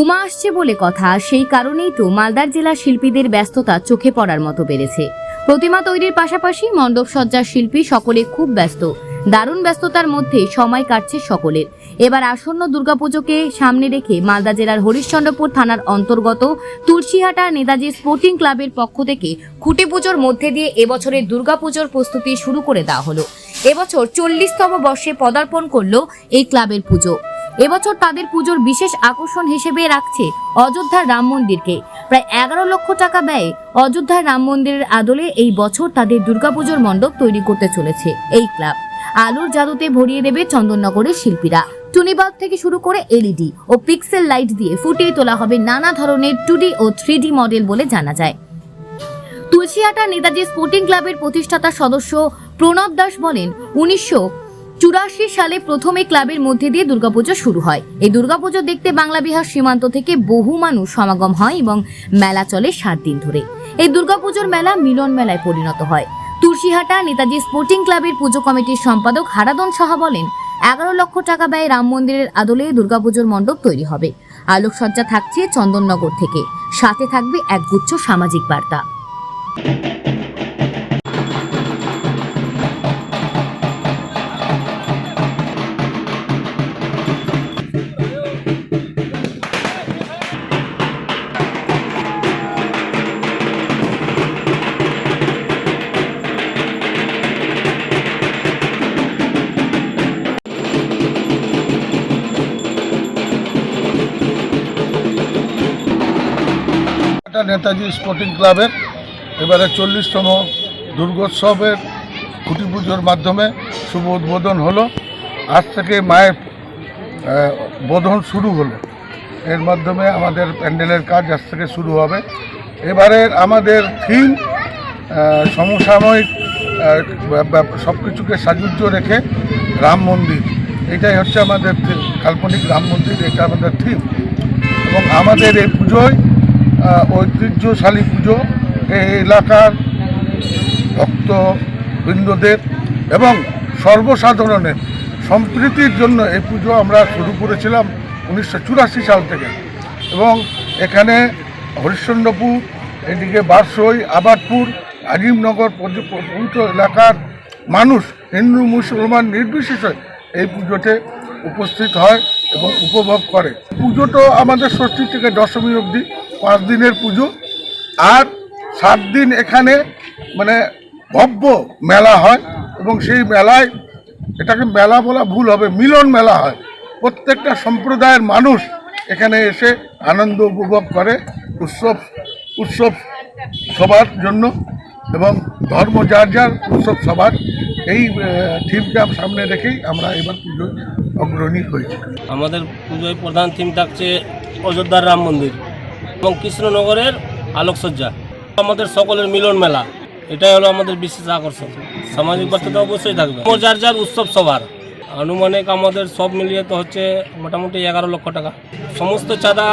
উমা আসছে বলে কথা, সেই কারণেই তো মালদার জেলার শিল্পীদের ব্যস্ততা চোখে পড়ার মতো বেড়েছে। প্রতিমা তৈরির পাশাপাশি মণ্ডপ সজ্জার শিল্পী সকলে খুব ব্যস্ত। দারুণ ব্যস্ততার মধ্যে সময় কাটছে সকলের। এবার আসন্ন দুর্গাপুজোকে সামনে রেখে মালদা জেলার হরিশ্চন্দ্রপুর থানার অন্তর্গত তুলসীহাটা নেতাজি স্পোর্টিং ক্লাবের পক্ষ থেকে খুঁটি পুজোর মধ্যে দিয়ে এবছরের দুর্গাপুজোর প্রস্তুতি শুরু করে দেওয়া হলো। এবছর চল্লিশতম বর্ষে পদার্পণ করল এই ক্লাবের পুজো। এবছর তাদের পুজোর বিশেষ আকর্ষণ হিসেবে রাখছে অযোধ্যার রাম মন্দিরকে। প্রায় এগারো লক্ষ টাকা ব্যয়ে অযোধ্যার রাম মন্দিরের আদলে এই বছর তাদের দুর্গাপুজোর মণ্ডপ তৈরি করতে চলেছে এই ক্লাব। আলোর জাদুতে ভরিয়ে দেবে চন্দননগরের শিল্পীরা। টুনিবাল্ব থেকে শুরু করে এলইডি ও পিক্সেল লাইট দিয়ে ফুটিয়ে তোলা হবে নানা ধরনের টুডি ও থ্রিডি মডেল বলে জানা যায়। তুলসিয়াটা নেতাজি স্পোর্টিং ক্লাবের প্রতিষ্ঠাতা সদস্য প্রণব দাস বলেন, উনিশশো চুরাশি সালে প্রথমে ক্লাবের মধ্যে দিয়ে দুর্গাপুজো শুরু হয়। এই দুর্গাপুজো দেখতে বাংলা বিহার সীমান্ত থেকে বহু মানুষ সমাগম হয় এবং মেলা চলে সাত দিন ধরে। এই দুর্গাপুজোর মেলা মিলন মেলায় পরিণত হয়। তুলসিহাটা নেতাজি স্পোর্টিং ক্লাবের পুজো কমিটির সম্পাদক হারাদন সাহা বলেন, এগারো লক্ষ টাকা ব্যয়ে রাম মন্দিরের আদলে দুর্গাপুজোর মণ্ডপ তৈরি হবে। আলোকসজ্জা থাকছে চন্দননগর থেকে। সাথে থাকবে একগুচ্ছ সামাজিক বার্তা। এটা নেতাজি স্পোর্টিং ক্লাবের এবারে চল্লিশতম দুর্গোৎসবের খুঁটি পুজোর মাধ্যমে শুভ উদ্বোধন হলো। আজ থেকে মায়ের বোধন শুরু হলো। এর মাধ্যমে আমাদের প্যান্ডেলের কাজ আজ থেকে শুরু হবে। এবারের আমাদের থিম সমসাময়িক সব কিছুকে সাজুজ্য রেখে রাম মন্দির। এটাই হচ্ছে আমাদের কাল্পনিক রাম মন্দির, এটা আমাদের থিম। এবং আমাদের এই পুজোয় ঐতিহ্যশালী পুজো। এই এলাকার ভক্তবৃন্দদের এবং সর্বসাধারণের সম্প্রীতির জন্য এই পুজো আমরা শুরু করেছিলাম উনিশশো চুরাশি সাল থেকে। এবং এখানে হরিশ্চন্দ্রপুর, এদিকে বারসই, আবাদপুর, আজিমনগর পবিত্র এলাকার মানুষ, হিন্দু, মুসলমান নির্বিশেষে এই পুজোতে উপস্থিত হয় এবং উপভোগ করে। পুজো তো আমাদের ষষ্ঠী থেকে দশমী অবধি পাঁচ দিনের পুজো আর সাত দিন এখানে মানে ভব্য মেলা হয় এবং সেই মেলায় এটাকে মেলা বলা ভুল হবে, মিলন মেলা হয়। প্রত্যেকটা সম্প্রদায়ের মানুষ এখানে এসে আনন্দ উপভোগ করে, উৎসব উৎসব সবার জন্য এবং ধর্ম যার যার উৎসব সবার। এই থিমটা সামনে রেখেই আমরা এবার পুজোয় অগ্রণী হয়েছি। আমাদের পুজোয় প্রধান থিম থাকছে অযোধ্যার রাম মন্দির। এবং কৃষ্ণনগরের আলোকসজ্জা। আমাদের সকলের মিলন মেলা। এটাই হলো আমাদের বিশেষ আকর্ষণ। সামাজিক বার্তা তো অবশ্যই থাকবে। যার যার উৎসব সবার। আনুমানিক আমাদের সব মিলিয়ে তো হচ্ছে মোটামুটি এগারো লক্ষ টাকা। সমস্ত চাঁদা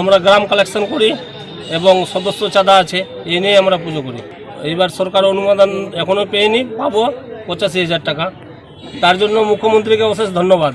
আমরা গ্রাম কালেকশন করি এবং সদস্য চাঁদা আছে এই নিয়ে আমরা পুজো করি। এইবার সরকার অনুমোদন এখনও পেয়নি, পাবো পঁচাশি হাজার টাকা। তার জন্য মুখ্যমন্ত্রীকে অশেষ ধন্যবাদ।